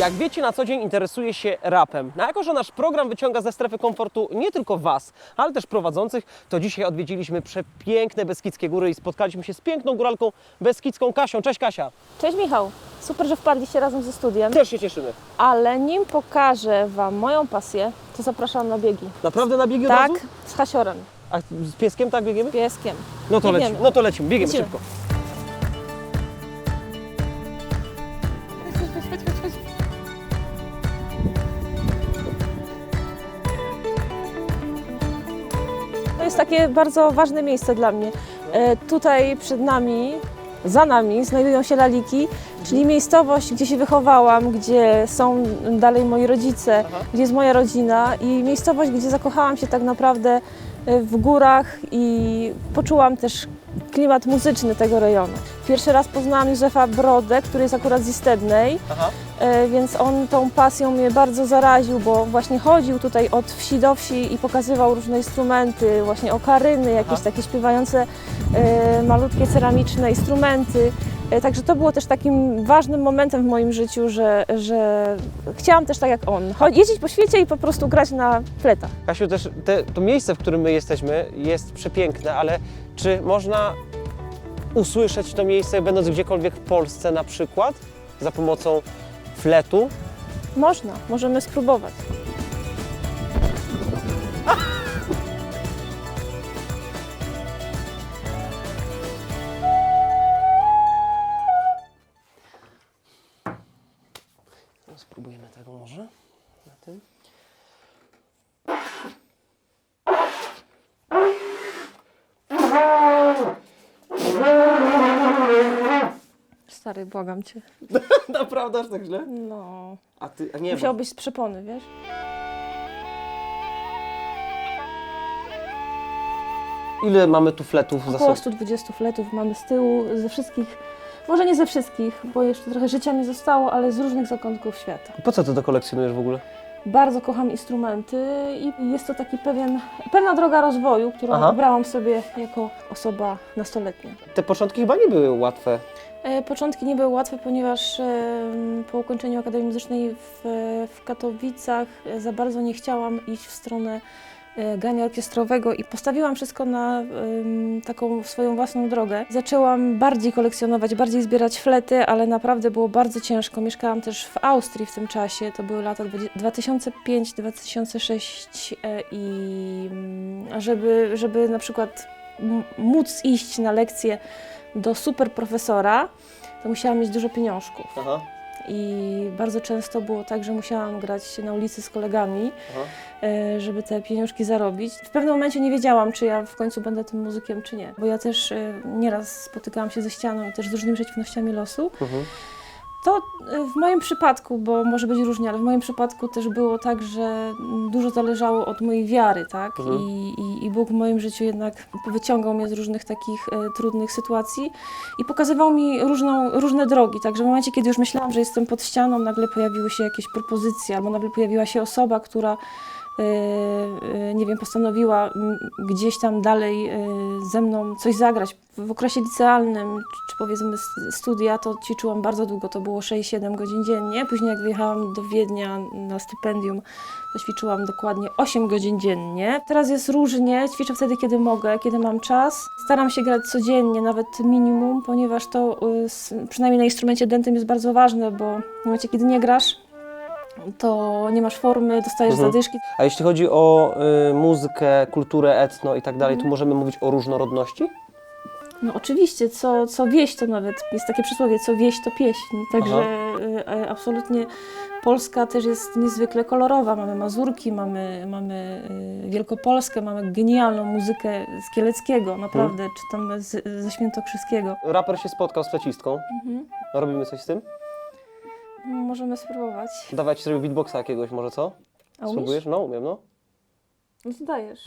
Jak wiecie, na co dzień interesuję się rapem. No, a jako, że nasz program wyciąga ze strefy komfortu nie tylko Was, ale też prowadzących, to dzisiaj odwiedziliśmy przepiękne Beskidzkie Góry i spotkaliśmy się z piękną góralką beskidzką Kasią. Cześć Kasia! Cześć Michał, super, że wpadliście razem ze studiem, Też się cieszymy. ale nim pokażę Wam moją pasję, to zapraszam na biegi. Naprawdę na biegi od Tak, razu? z hasiorem, A z pieskiem tak biegniemy? pieskiem. No to Biegniemy. lecimy, no to lecimy, biegniemy Lecimy. szybko. To jest takie bardzo ważne miejsce dla mnie. E, tutaj przed nami, za nami znajdują się laliki, czyli miejscowość, gdzie się wychowałam, gdzie są dalej moi rodzice, Aha. gdzie jest moja rodzina i miejscowość, gdzie zakochałam się tak naprawdę e, w górach i poczułam też klimat muzyczny tego rejonu. Pierwszy raz poznałam Józefa Brodę, który jest akurat z Istebnej, Aha. E, więc on tą pasją mnie bardzo zaraził, bo właśnie chodził tutaj od wsi do wsi i pokazywał różne instrumenty, właśnie okaryny, jakieś Aha. takie śpiewające e, malutkie ceramiczne instrumenty. E, Także to było też takim ważnym momentem w moim życiu, że, że chciałam też tak jak on, cho- jeździć po świecie i po prostu grać na fletach. Kasiu, też te, to miejsce, w którym my jesteśmy, jest przepiękne, ale czy można usłyszeć to miejsce, będąc gdziekolwiek w Polsce na przykład, za pomocą fletu? Można, możemy spróbować. Spróbujemy tego może na tym. Stary, błagam cię. Naprawdę aż tak źle? No, A ty, a nie, bo, musiałbyś z przepony, wiesz? ile mamy tu fletów Około sobą? 120 fletów mamy z tyłu, ze wszystkich, może nie ze wszystkich, bo jeszcze trochę życia mi zostało, ale z różnych zakątków świata. Po co ty to kolekcjonujesz w ogóle? Bardzo kocham instrumenty i jest to taki pewien, pewna droga rozwoju, którą Aha. wybrałam sobie jako osoba nastoletnia. Te początki chyba nie były łatwe. E, Początki nie były łatwe, ponieważ em, po ukończeniu Akademii Muzycznej w, w Katowicach e, za bardzo nie chciałam iść w stronę e, grania orkiestrowego i postawiłam wszystko na taką swoją własną drogę. Zaczęłam bardziej kolekcjonować, bardziej zbierać flety, ale naprawdę było bardzo ciężko. Mieszkałam też w Austrii w tym czasie, to były lata 2005-2006 e, i żeby, żeby na przykład móc iść na lekcje do super profesora, to musiałam mieć dużo pieniążków. Aha, I bardzo często było tak, że musiałam grać na ulicy z kolegami, aha. e, żeby te pieniążki zarobić. W pewnym momencie nie wiedziałam, czy ja w końcu będę tym muzykiem, czy nie. Bo ja też e, nieraz spotykałam się ze ścianą i też z różnymi przeciwnościami losu. Mhm. To e, w moim przypadku, bo może być różnie, ale w moim przypadku też było tak, że dużo zależało od mojej wiary, tak? Mhm. I, i, I Bóg w moim życiu jednak wyciągał mnie z różnych takich e, trudnych sytuacji i pokazywał mi różną, różne drogi. Także w momencie, kiedy już myślałam, że jestem pod ścianą, nagle pojawiły się jakieś propozycje, albo nagle pojawiła się osoba, która nie wiem, postanowiła gdzieś tam dalej e, ze mną coś zagrać. W okresie licealnym, czy, powiedzmy studia, to ćwiczyłam bardzo długo, to było 6-7 godzin dziennie. Później jak wyjechałam do Wiednia na stypendium, to ćwiczyłam dokładnie 8 godzin dziennie. Teraz jest różnie, ćwiczę wtedy, kiedy mogę, kiedy mam czas. Staram się grać codziennie, nawet minimum, ponieważ to y, przynajmniej na instrumencie dętym jest bardzo ważne, bo w momencie, kiedy nie grasz, to nie masz formy, dostajesz Mhm. zadyszki. A jeśli chodzi o y, muzykę, kulturę, etno i tak dalej, Mhm. tu możemy mówić o różnorodności? No oczywiście, co, co wieś to nawet, jest takie przysłowie, co wieś to pieśń. Także y, y, absolutnie Polska też jest niezwykle kolorowa. Mamy Mazurki, mamy, mamy y, Wielkopolskę, mamy genialną muzykę z Kieleckiego, naprawdę, czy tam z, ze Świętokrzyskiego. Raper się spotkał z flecistką. Mhm. Robimy coś z tym? Możemy spróbować. Dawaj ci zrobię beatboxa jakiegoś może, co? A umiesz? Spróbujesz? No, umiem, no. No to dajesz.